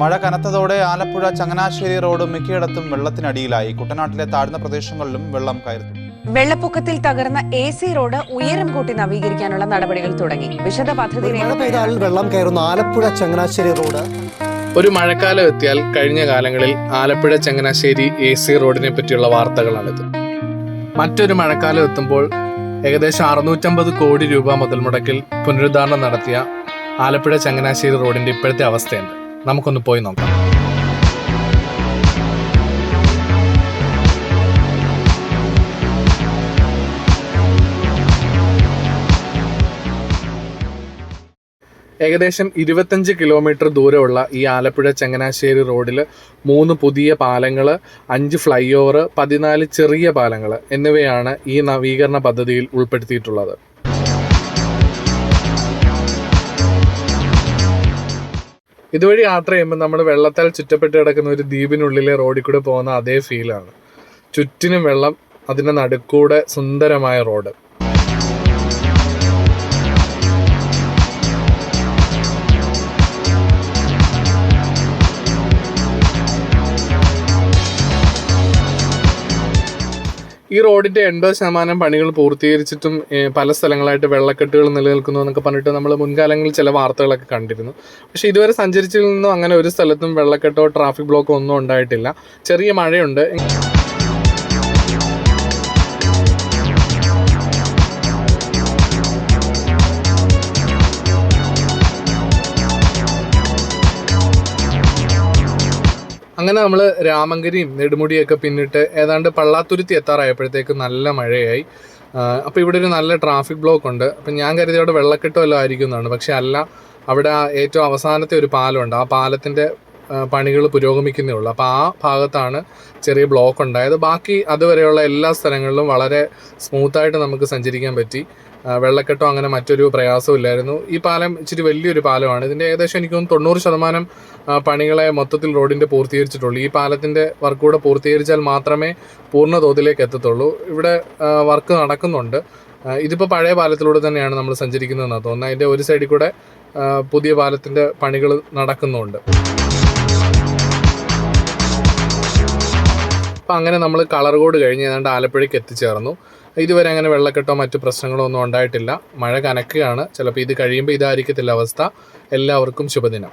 മഴ കനത്തതോടെ ആലപ്പുഴ ചങ്ങനാശ്ശേരി റോഡ് മിക്കയിടത്തും വെള്ളത്തിനടിയിലായി. കുട്ടനാട്ടിലെ താഴ്ന്ന പ്രദേശങ്ങളിലും വെള്ളം കയറി. വെള്ളപ്പൊക്കത്തിൽ തകർന്ന എ സി റോഡ് ഉയരം കൂട്ടി നവീകരിക്കാനുള്ള നടപടികൾ തുടങ്ങി. വിശദ പദ്ധതി വെള്ളം കയറുന്ന ആലപ്പുഴ ചങ്ങനാശ്ശേരി റോഡ്. ഒരു മഴക്കാലം എത്തിയാൽ കഴിഞ്ഞ കാലങ്ങളിൽ ആലപ്പുഴ ചങ്ങനാശ്ശേരി എ സി റോഡിനെ പറ്റിയുള്ള വാർത്തകളാണിത്. മറ്റൊരു മഴക്കാലം എത്തുമ്പോൾ ഏകദേശം അറുന്നൂറ്റമ്പത് കോടി രൂപ മുതൽ മുടക്കിൽ പുനരുദ്ധാരണം നടത്തിയ ആലപ്പുഴ ചങ്ങനാശ്ശേരി റോഡിന്റെ ഇപ്പോഴത്തെ അവസ്ഥയുണ്ട്. നമുക്കൊന്ന് പോയി നോക്കാം. ഏകദേശം ഇരുപത്തഞ്ച് കിലോമീറ്റർ ദൂരമുള്ള ഈ ആലപ്പുഴ ചങ്ങനാശ്ശേരി റോഡിൽ മൂന്ന് പുതിയ പാലങ്ങൾ അഞ്ച് ഫ്ലൈ ഓവർ പതിനാല് ചെറിയ പാലങ്ങൾ എന്നിവയാണ് ഈ നവീകരണ പദ്ധതിയിൽ ഉൾപ്പെടുത്തിയിട്ടുള്ളത്. ഇതുവഴി യാത്ര ചെയ്യുമ്പോൾ നമ്മൾ വെള്ളത്താൽ ചുറ്റപ്പെട്ട് കിടക്കുന്ന ഒരു ദ്വീപിനുള്ളിലെ റോഡിൽ കൂടെ പോകുന്ന അതേ ഫീലാണ് ചുറ്റിനും വെള്ളം അതിന്റെ നടുക്കൂടെ സുന്ദരമായ റോഡ്. ഈ റോഡിന്റെ എൺപത് ശതമാനം പണികൾ പൂർത്തീകരിച്ചിട്ടും പല സ്ഥലങ്ങളായിട്ട് വെള്ളക്കെട്ടുകൾ നിലനിൽക്കുന്നു എന്നൊക്കെ പറഞ്ഞിട്ട് നമ്മൾ മുൻകാലങ്ങളിൽ ചില വാർത്തകളൊക്കെ കണ്ടിരുന്നു. പക്ഷേ ഇതുവരെ സഞ്ചരിച്ചതിൽ നിന്നും അങ്ങനെ ഒരു സ്ഥലത്തും വെള്ളക്കെട്ടോ ട്രാഫിക് ബ്ലോക്കോ ഒന്നും ഉണ്ടായിട്ടില്ല. ചെറിയ മഴയുണ്ട്. അങ്ങനെ നമ്മൾ രാമങ്കരിയും നെടുമുടിയൊക്കെ പിന്നിട്ട് ഏതാണ്ട് പള്ളാത്തുരുത്തി എത്താറായപ്പോഴത്തേക്ക് നല്ല മഴയായി. അപ്പോൾ ഇവിടെ ഒരു നല്ല ട്രാഫിക് ബ്ലോക്ക് ഉണ്ട്. അപ്പം ഞാൻ കരുതി അവിടെ വെള്ളക്കെട്ടോ എല്ലാം ആയിരിക്കുന്നതാണ് പക്ഷെ അല്ല അവിടെ ഏറ്റവും അവസാനത്തെ ഒരു പാലമുണ്ട് ആ പാലത്തിന്റെ പണികൾ പുരോഗമിക്കുന്നേ ഉള്ളൂ. അപ്പോൾ ആ ഭാഗത്താണ് ചെറിയ ബ്ലോക്ക് ഉണ്ടായത്. ബാക്കി അതുവരെയുള്ള എല്ലാ സ്ഥലങ്ങളിലും വളരെ സ്മൂത്തായിട്ട് നമുക്ക് സഞ്ചരിക്കാൻ പറ്റി. വെള്ളക്കെട്ടോ അങ്ങനെ മറ്റൊരു പ്രയാസവും ഇല്ലായിരുന്നു. ഈ പാലം ഇച്ചിരി വലിയൊരു പാലമാണ്. ഇതിന്റെ ഏകദേശം എനിക്ക് തോന്നുന്നു തൊണ്ണൂറ് ശതമാനം പണികളെ മൊത്തത്തിൽ റോഡിന്റെ പൂർത്തീകരിച്ചിട്ടുള്ളൂ. ഈ പാലത്തിന്റെ വർക്ക് കൂടെ പൂർത്തീകരിച്ചാൽ മാത്രമേ പൂർണ തോതിലേക്ക് എത്തത്തുള്ളൂ. ഇവിടെ വർക്ക് നടക്കുന്നുണ്ട്. ഇതിപ്പോൾ പഴയ പാലത്തിലൂടെ തന്നെയാണ് നമ്മൾ സഞ്ചരിക്കുന്നതെന്നാണ് തോന്നുന്നത്. അതിന്റെ ഒരു സൈഡിൽ കൂടെ പുതിയ പാലത്തിന്റെ പണികൾ നടക്കുന്നുണ്ട്. അപ്പം അങ്ങനെ നമ്മൾ കളർ കോഡ് കഴിഞ്ഞ് ഏതാണ്ട് ആലപ്പുഴയ്ക്ക് എത്തിച്ചേർന്നു. ഇതുവരെ അങ്ങനെ വെള്ളക്കെട്ടോ മറ്റു പ്രശ്നങ്ങളോ ഒന്നും ഉണ്ടായിട്ടില്ല. മഴ കനക്കുകയാണ്. ചിലപ്പോൾ ഇത് കഴിയുമ്പോൾ ഇതായിരിക്കത്തില്ല അവസ്ഥ. എല്ലാവർക്കും ശുഭദിനം.